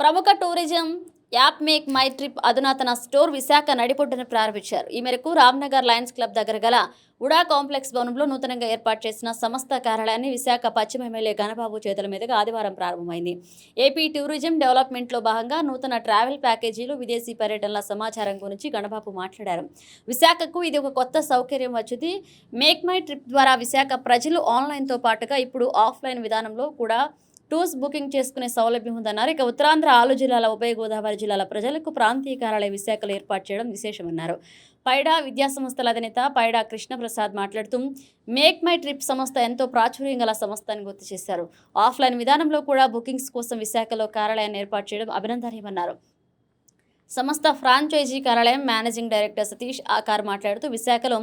ప్రముఖ tourism app Make My Trip అధునాతన store Visakha నడిపొడ్డును ప్రారంభించారు. ఈ మేరకు రామ్నగర్ లయన్స్ క్లబ్ దగ్గర గల ఉడా కాంప్లెక్స్ భవనంలో నూతనంగా ఏర్పాటు చేసిన సంస్థ కార్యాలయాన్ని విశాఖ పశ్చిమ ఎమ్మెల్యే ఘనబాబు చేతుల మీదుగా ఆదివారం ప్రారంభమైంది. ఏపీ టూరిజం డెవలప్మెంట్లో భాగంగా నూతన ట్రావెల్ ప్యాకేజీలు విదేశీ పర్యటనల సమాచారం గురించి గణబాబు మాట్లాడారు. విశాఖకు ఇది ఒక కొత్త సౌకర్యం వచ్చింది. మేక్ మై ట్రిప్ ద్వారా విశాఖ ప్రజలు ఆన్లైన్తో పాటుగా ఇప్పుడు ఆఫ్లైన్ విధానంలో కూడా టూర్స్ బుకింగ్ చేసుకునే సౌలభ్యం ఉందన్నారు. ఇక ఉత్తరాంధ్ర ఆలు జిల్లాల ఉభయ గోదావరి జిల్లాల ప్రజలకు ప్రాంతీయ కార్యాలయ విశాఖలో ఏర్పాటు చేయడం విశేషమన్నారు. పైడా విద్యా సంస్థల అధినేత పైడా కృష్ణప్రసాద్ మాట్లాడుతూ మేక్ మై ట్రిప్ సంస్థ ఎంతో ప్రాచుర్యం గల సంస్థ అని గుర్తు చేశారు. ఆఫ్లైన్ విధానంలో కూడా బుకింగ్స్ కోసం విశాఖలో కార్యాలయాన్ని ఏర్పాటు చేయడం అభినందనీయమన్నారు. సంస్థ ఫ్రాంచైజీ కార్యాలయం మేనేజింగ్ డైరెక్టర్ సతీష్ ఆకార్ మాట్లాడుతూ విశాఖలో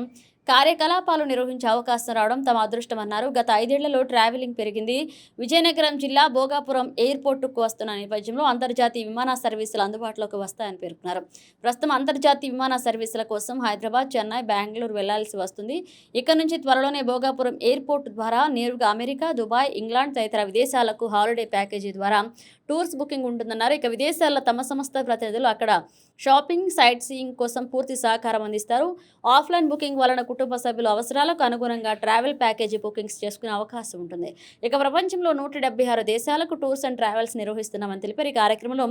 కార్యకలాపాలు నిర్వహించే అవకాశం రావడం తమ అదృష్టమన్నారు. గత ఐదేళ్ళలో ట్రావెలింగ్ పెరిగింది. విజయనగరం జిల్లా భోగాపురం ఎయిర్పోర్టుకు వస్తున్న నేపథ్యంలో అంతర్జాతీయ విమాన సర్వీసులు అందుబాటులోకి వస్తాయని పేర్కొన్నారు. ప్రస్తుతం అంతర్జాతీయ విమాన సర్వీసుల కోసం హైదరాబాద్ చెన్నై బెంగళూరు వెళ్ళాల్సి వస్తుంది. ఇక్కడ నుంచి త్వరలోనే భోగాపురం ఎయిర్పోర్ట్ ద్వారా నేరుగా అమెరికా దుబాయ్ ఇంగ్లాండ్ తదితర విదేశాలకు హాలిడే ప్యాకేజీ ద్వారా టూర్స్ బుకింగ్ ఉంటుందన్నారు. ఇక విదేశాల్లో తమ సంస్థ ప్రతినిధులు అక్కడ షాపింగ్ సైట్ సీయింగ్ కోసం పూర్తి సహకారం అందిస్తారు. ఆఫ్లైన్ బుకింగ్ వలన కుటుంబ సభ్యుల అవసరాలకు అనుగుణంగా ట్రావెల్ ప్యాకేజీ బుకింగ్స్ చేసుకునే అవకాశం ఉంటుంది. ఇక ప్రపంచంలో నూట డెబ్బై ఆరు దేశాలకు టూర్స్ అండ్ ట్రావెల్స్ నిర్వహిస్తున్నామని తెలిపారు. ఈ కార్యక్రమంలో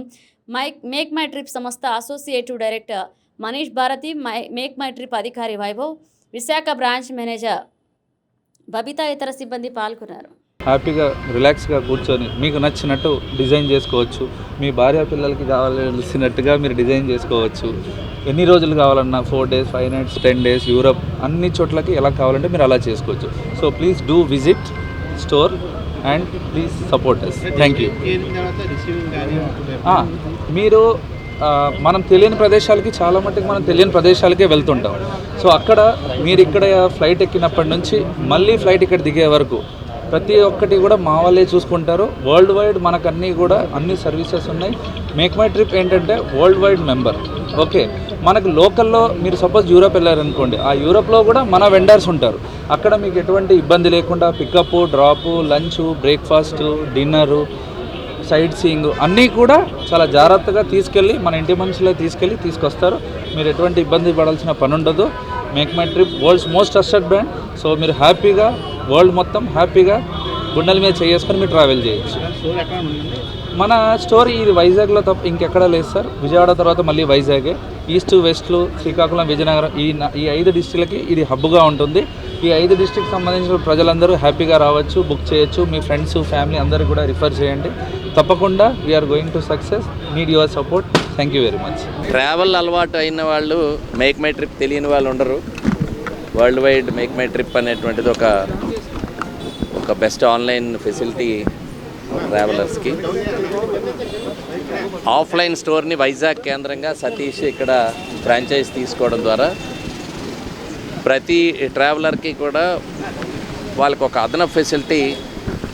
మైక్ మేక్ మై ట్రిప్ సంస్థ associative director Manish Bharati my Make My Trip అధికారి వైభవ్ విశాఖ బ్రాంచ్ మేనేజర్ బబితా ఇతర సిబ్బంది పాల్గొన్నారు. హ్యాపీగా రిలాక్స్గా కూర్చొని మీకు నచ్చినట్టు డిజైన్ చేసుకోవచ్చు. మీ భార్య పిల్లలకి కావాల్సినట్టుగా మీరు డిజైన్ చేసుకోవచ్చు. ఎన్ని రోజులు కావాలన్నా four days five nights ten days Europe అన్ని చోట్లకి ఎలా కావాలంటే మీరు అలా చేసుకోవచ్చు. So please do visit store and please support us thank you మీరు మనం తెలియని ప్రదేశాలకి చాలా మట్టుకు మనం తెలియని ప్రదేశాలకే వెళ్తుంటాం. సో అక్కడ మీరు ఇక్కడ ఫ్లైట్ ఎక్కినప్పటి నుంచి మళ్ళీ ఫ్లైట్ ఇక్కడ దిగే వరకు ప్రతి ఒక్కటి కూడా మా వాళ్ళే చూసుకుంటారు. వరల్డ్ వైడ్ మనకు అన్నీ కూడా అన్ని సర్వీసెస్ ఉన్నాయి. మేక్ మై ట్రిప్ ఏంటంటే వరల్డ్ వైడ్ మెంబర్ ఓకే మనకు లోకల్లో మీరు సపోజ్ యూరోప్ వెళ్ళారనుకోండి ఆ యూరోప్లో కూడా మన వెండర్స్ ఉంటారు. అక్కడ మీకు ఎటువంటి ఇబ్బంది లేకుండా pickup drop lunch breakfast dinner sightseeing అన్నీ కూడా చాలా జాగ్రత్తగా తీసుకెళ్ళి మన ఇంటి మనుషులే తీసుకెళ్ళి తీసుకొస్తారు. మీరు ఎటువంటి ఇబ్బంది పడాల్సిన పని ఉండదు Make My Trip world's most trusted brand so మీరు హ్యాపీగా వరల్డ్ మొత్తం హ్యాపీగా గుండెల మీద చేసుకొని మీరు ట్రావెల్ చేయొచ్చు. స్టోర్ ఎక్కడ ఉంది? మన స్టోరీ ఇది వైజాగ్లో తప్ప ఇంకెక్కడా లేదు సార్. విజయవాడ తర్వాత మళ్ళీ వైజాగే. ఈస్ట్ వెస్ట్లు శ్రీకాకుళం విజయనగరం ఈ ఈ ఐదు డిస్టిక్లకి ఇది హబ్గా ఉంటుంది. ఈ ఐదు డిస్టిక్ సంబంధించిన ప్రజలందరూ హ్యాపీగా రావచ్చు బుక్ చేయొచ్చు. మీ ఫ్రెండ్స్ ఫ్యామిలీ అందరూ కూడా రిఫర్ చేయండి. తప్పకుండా we're going to success need your support thank you very much travel అలవాటు అయిన వాళ్ళు మేక్ మై ట్రిప్ తెలియని వాళ్ళు ఉండరు. World wide Make My Trip అనేటువంటిది ఒక ఒక బెస్ట్ ఆన్లైన్ ఫెసిలిటీ ట్రావెలర్స్కి ఆఫ్లైన్ స్టోర్ని వైజాగ్ కేంద్రంగా సతీష్ ఇక్కడ ఫ్రాంచైజ్ తీసుకోవడం ద్వారా ప్రతి ట్రావెలర్కి కూడా వాళ్ళకి ఒక అదనపు ఫెసిలిటీ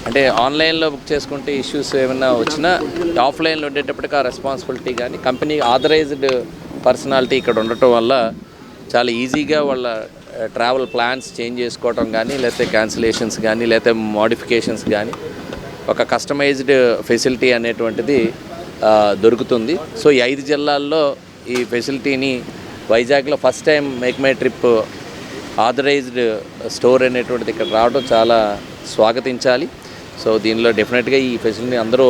అంటే ఆన్లైన్లో బుక్ చేసుకుంటే ఇష్యూస్ ఏమైనా వచ్చినా ఆఫ్లైన్లో ఉండేటప్పటికి ఆ రెస్పాన్సిబిలిటీ కానీ కంపెనీ ఆథరైజ్డ్ పర్సనాలిటీ ఇక్కడ ఉండటం వల్ల చాలా ఈజీగా వాళ్ళ ట్రావెల్ ప్లాన్స్ చేంజ్ చేసుకోవటం కానీ లేకపోతే క్యాన్సిలేషన్స్ కానీ లేకపోతే మోడిఫికేషన్స్ కానీ ఒక కస్టమైజ్డ్ ఫెసిలిటీ అనేటువంటిది దొరుకుతుంది. సో ఈ ఐదు జిల్లాల్లో ఈ ఫెసిలిటీని వైజాగ్లో first time Make My Trip authorised store అనేటువంటిది ఇక్కడ రావడం చాలా స్వాగతించాలి. సో దీనిలో డెఫినెట్గా ఈ ఫెసిలిటీని అందరూ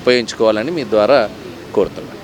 ఉపయోగించుకోవాలని మీ ద్వారా కోరుతున్నాను.